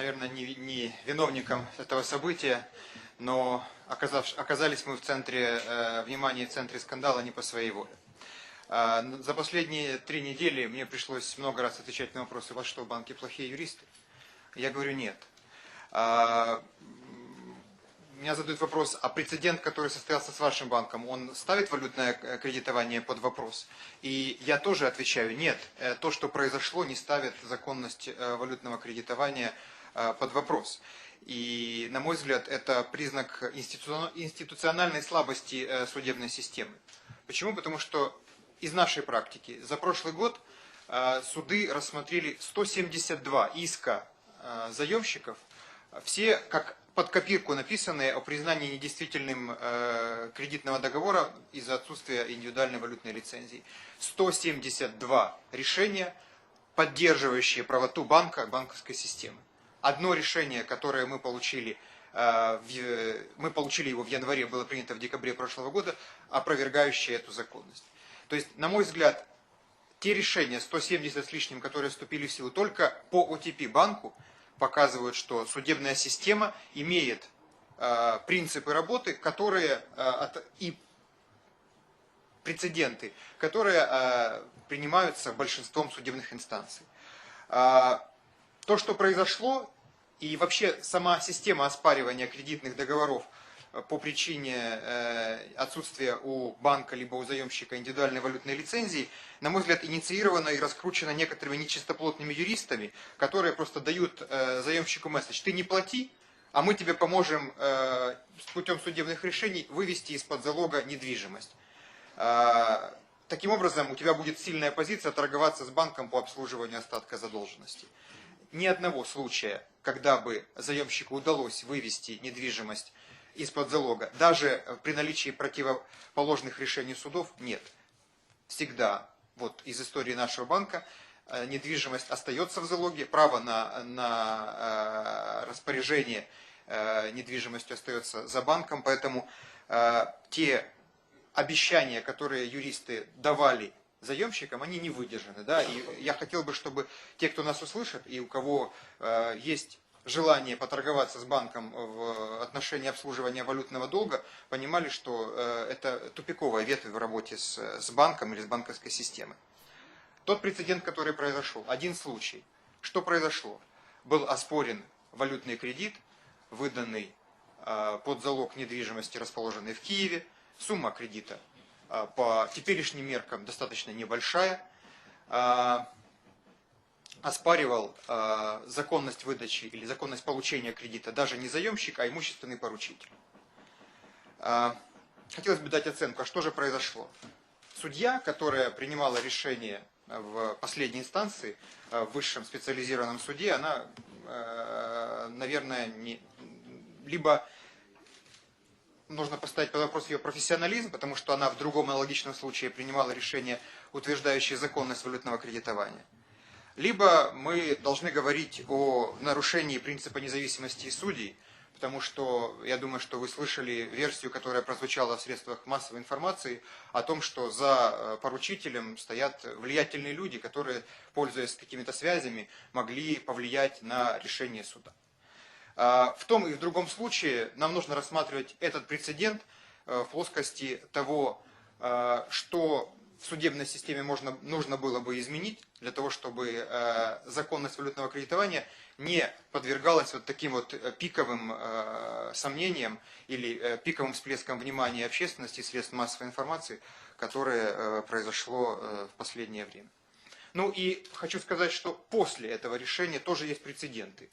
наверное, не, не виновником этого события, но оказавш- оказались мы в центре э, внимания, в центре скандала не по своей воле. Н- За последние три недели мне пришлось много раз отвечать на вопросы, у вас что, в банке плохие юристы? Я говорю, нет. А, Меня задают вопрос, а прецедент, который состоялся с вашим банком, он ставит валютное э, кредитование под вопрос? И я тоже отвечаю, нет, э, то, что произошло, не ставит законность э, валютного кредитования э, под вопрос. И, на мой взгляд, это признак институ- институциональной слабости э, судебной системы. Почему? Потому что из нашей практики за прошлый год э, суды рассмотрели 172 иска э, заемщиков, все как под копирку написанные о признании недействительным э, кредитного договора из-за отсутствия индивидуальной валютной лицензии. 172 решения, поддерживающие правоту банка, банковской системы. Одно решение, которое мы получили, э, мы получили его в январе, было принято в декабре прошлого года, опровергающее эту законность. То есть, на мой взгляд, те решения, 170 с лишним, которые вступили в силу только по OTP банку, показывают, что судебная система имеет э, принципы работы, которые э, и прецеденты, которые принимаются большинством судебных инстанций. То, что произошло, и вообще сама система оспаривания кредитных договоров э, по причине э, отсутствия у банка либо у заемщика индивидуальной валютной лицензии, на мой взгляд, инициирована и раскручена некоторыми нечистоплотными юристами, которые просто дают э, заемщику месседж, ты не плати, а мы тебе поможем путем судебных решений вывести из-под залога недвижимость. Таким образом, у тебя будет сильная позиция торговаться с банком по обслуживанию остатка задолженности. Ни одного случая, когда бы заемщику удалось вывести недвижимость из-под залога, даже при наличии противоположных решений судов, нет. Всегда, вот из истории нашего банка, э, недвижимость остается в залоге, право на, на э, распоряжение э, недвижимостью остается за банком, поэтому э, те обещания, которые юристы давали заемщикам, они не выдержаны. Да? И я хотел бы, чтобы те, кто нас услышит, и у кого э, есть желание поторговаться с банком в отношении обслуживания валютного долга, понимали, что э, это тупиковая ветвь в работе с, с банком или с банковской системой. Тот прецедент, который произошел, один случай. Что произошло? Был оспорен валютный кредит, выданный э, под залог недвижимости, расположенной в Киеве. Сумма кредита по теперешним меркам достаточно небольшая. Э, Оспаривал э, законность выдачи или законность получения кредита даже не заемщик, а имущественный поручитель. Хотелось бы дать оценку, а что же произошло? Судья, которая принимала решение в последней инстанции, в высшем специализированном суде, она, наверное, не, либо нужно поставить под вопрос ее профессионализм, потому что она в другом аналогичном случае принимала решение, утверждающее законность валютного кредитования. Либо мы должны говорить о нарушении принципа независимости судей, потому что я думаю, что вы слышали версию, которая прозвучала в средствах массовой информации, о том, что за э, поручителем стоят влиятельные люди, которые, пользуясь какими-то связями, могли повлиять на решение суда. А, В том и в другом случае нам нужно рассматривать этот прецедент э, в плоскости того, э, что в судебной системе можно, нужно было бы изменить для того, чтобы э, законность валютного кредитования не подвергалась вот таким вот пиковым сомнениям или пиковым всплескам внимания общественности и средств массовой информации, которое произошло в последнее время. Ну и хочу сказать, что после этого решения тоже есть прецеденты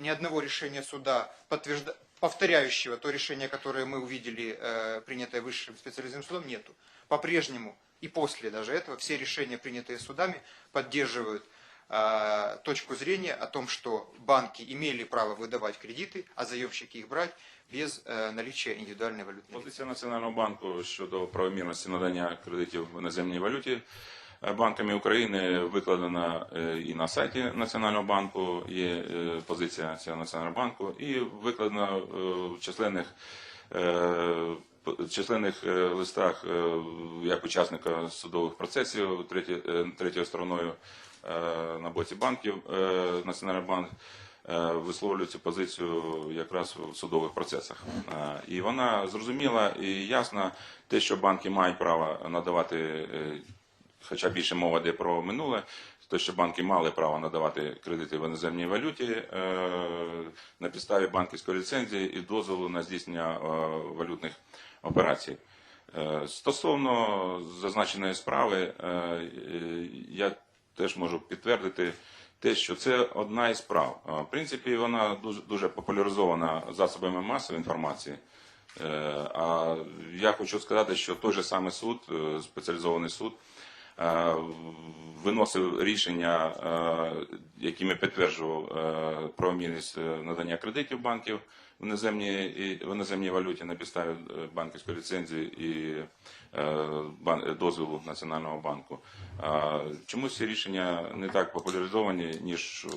ни одного решения суда, подтвержда... повторяющего то решение, которое мы увидели, э, принятое высшим специализированным судом, нету. По-прежнему и после даже этого все решения, принятые судами, поддерживают э, точку зрения о том, что банки имели право выдавать кредиты, а заемщики их брать без э, наличия индивидуальной валютной Позиція Національного банку щодо правомірності надання кредитів в іноземній валюті е, банками України викладена е, і на сайті Національного банку, є е, позиція цього Національного банку, і викладена е, в численних численних листах як учасника судових процесів третьою стороною на боці банків Національний банк. висловлює цю позицію якраз в судових процесах. І вона зрозуміла і ясна те, що банки мають право надавати, хоча більше мова йде про минуле, те, що банки мали право надавати кредити в іноземній валюті е, на підставі банківської ліцензії і дозволу на здійснення е, валютних операцій. Е, Стосовно зазначеної справи, я теж можу підтвердити те, що це одна із справ. В принципі, вона дуже, дуже популяризована засобами масової інформації. А я хочу сказати, що той же самий суд, спеціалізований суд, виносив рішення, е, якими підтверджував е, правомірність е, надання кредитів банків в іноземній, в іноземній валюті на підставі е, банківської ліцензії і е, дозволу Національного банку. Чомусь ці рішення не так популяризовані, ніж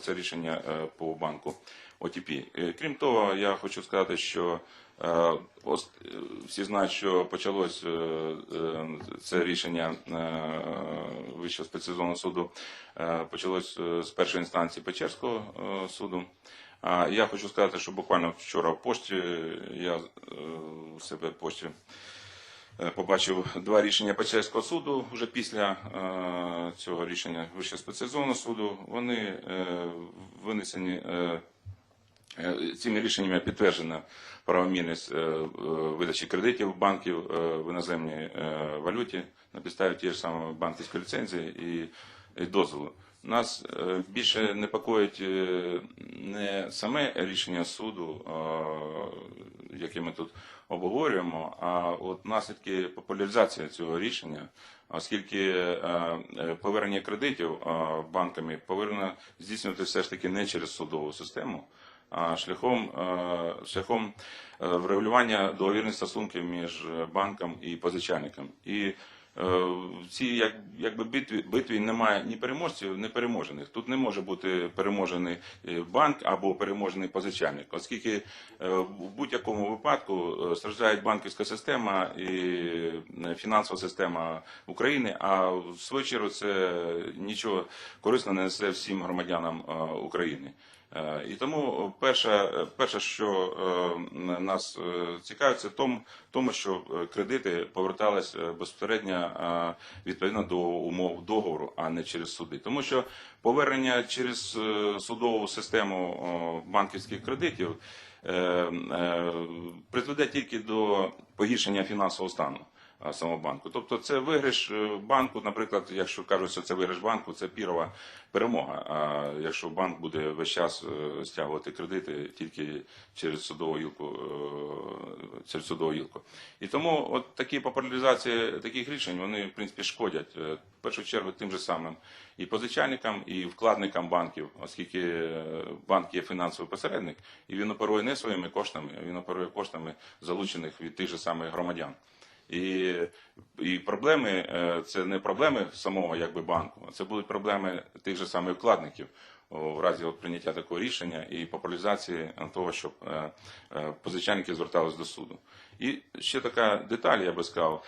це, рішення е, по банку. Е, Крім того, я хочу сказати, що е, е, всі знають, що почалось е, е, це рішення е, Вищого спеціалізованого суду, е, почалось е, з першої інстанції Печерського е, суду. Я хочу сказати, що буквально вчора в пошті я е, у себе в пошті е, побачив два рішення Печерського суду вже після е, цього рішення Вищого спеціалізованого суду. Вони е, винесені. Е, Цими рішеннями підтверджена правомірність е, е, видачі кредитів банків в іноземній валюті на підставі тієї ж самої банківської ліцензії і, дозволу. Нас більше непокоїть не саме рішення суду, яке ми тут обговорюємо, а от наслідки популяризації цього рішення, оскільки повернення кредитів банками повинно здійснювати все ж таки не через судову систему шляхом, шляхом е, врегулювання договірних стосунків між е, банком і позичальником. І е, в цій як, якби битві, битві немає ні переможців, ні переможених. Тут не може бути переможений банк або переможений позичальник, оскільки в будь-якому випадку страждає банківська система і фінансова система України, а в свою чергу це нічого корисного не несе всім громадянам України. Е, І тому перше, перше, що е, нас е, цікавить, це тому, що е, кредити повертались е, безпосередньо е, відповідно до умов договору, а не через суди. Тому що повернення через е, судову систему банківських кредитів е, е, призведе тільки до погіршення фінансового стану самого банку. Тобто це виграш е, банку, наприклад, якщо кажуть, що це виграш банку, це пірова перемога. А якщо банк буде весь час е, стягувати кредити тільки через судову гілку, е, через судову гілку. І тому от такі популяризації таких рішень, вони в принципі шкодять е, в першу чергу тим же самим і позичальникам, і вкладникам банків, оскільки е, банк є фінансовий посередник, і він оперує не своїми коштами, а він оперує коштами залучених від тих же самих громадян. І, і проблеми е, це не проблеми самого якби банку, а це будуть проблеми тих же самих вкладників в разі от прийняття такого рішення і популяризації того, щоб е, е, позичальники зверталися до суду. І ще така деталь, я би сказав,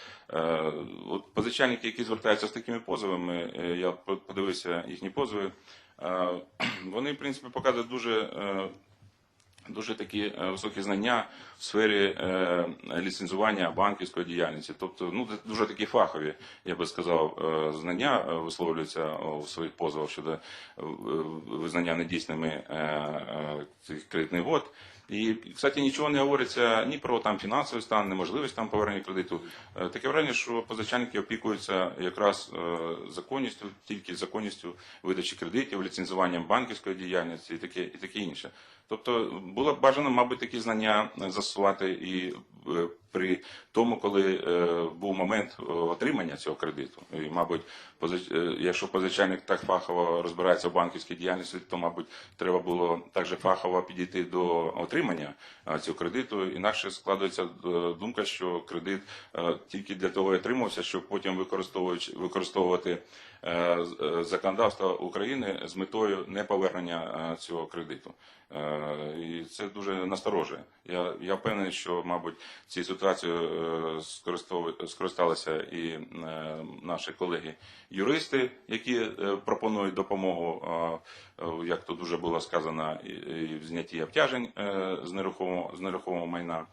от позичальники, які звертаються з такими позовами, я подивився їхні позови, вони, в принципі, показують дуже. Дуже такі е, високі знання в сфері е, ліцензування банківської діяльності. Тобто, ну дуже такі фахові, я би сказав, е, знання висловлюються у своїх позовах щодо визнання недійсними цих кредитних год. І, кстати, нічого не говориться ні про там фінансовий стан, неможливість там повернення кредиту. Таке враження, що позичальники опікуються якраз законністю, тільки законністю видачі кредитів, ліцензуванням банківської діяльності і таке, і таке інше. Тобто було б бажано, мабуть, такі знання засувати і е, при тому, коли е, був момент е, отримання цього кредиту. І, мабуть, е, якщо позичальник так фахово розбирається в банківській діяльності, то, мабуть, треба було також фахово підійти до отримання е, цього кредиту. Інакше складається е, думка, що кредит е, тільки для того і отримався, щоб потім використовувати е, е, законодавство України з метою неповернення е, цього кредиту. Е, І це дуже насторожує. Я, я впевнений, що, мабуть, цією ситуацією е, скористалися і е, наші колеги-юристи, які е, пропонують допомогу, як тут вже було сказано, і- в знятті обтяжень з нерухомого, з нерухомого майна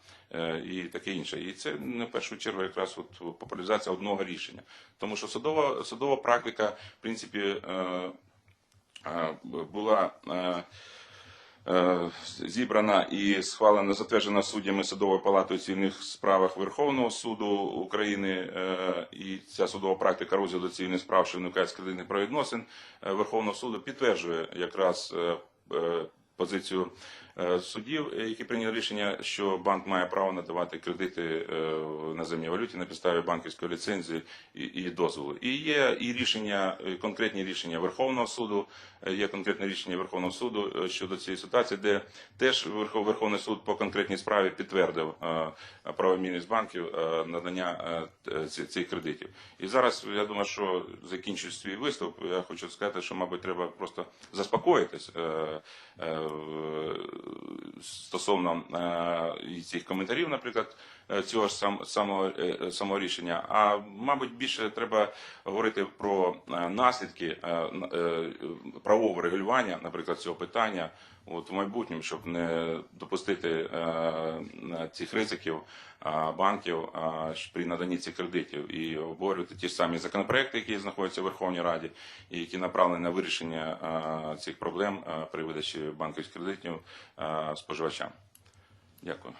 і таке інше. І це не в першу чергу якраз от популяризація одного рішення. Тому що судова, судова практика, в принципі, була. Е, Зібрана і схвалена, затверджена суддями судової палати у цивільних справах Верховного суду України, е, і ця судова практика розгляду цивільних справ, що виникає з кредитних правовідносин е, Верховного суду, підтверджує якраз позицію е, суддів, е, які прийняли рішення, що банк має право надавати кредити е, в іноземній валюті на підставі банківської ліцензії і, дозволу. І є і рішення, конкретні рішення Верховного суду, є конкретне рішення Верховного суду щодо цієї ситуації, де теж Верхов- Верховний суд по конкретній справі підтвердив правомірність банків надання цих кредитів. І зараз я думаю, що закінчую свій виступ. Я хочу сказати, що, мабуть, треба просто заспокоїтись стосовно е, цих коментарів, наприклад, цього ж сам, самого, е, самого рішення. А мабуть, більше треба говорити про е, наслідки е, е, правового регулювання, наприклад, цього питання. От в майбутньому, щоб не допустити е, цих ризиків е, банків е, при наданні цих кредитів і обговорювати ті ж самі законопроекти, які знаходяться в Верховній Раді, і які направлені на вирішення е, цих проблем е, при видачі банківських кредитів е, споживачам. Дякую.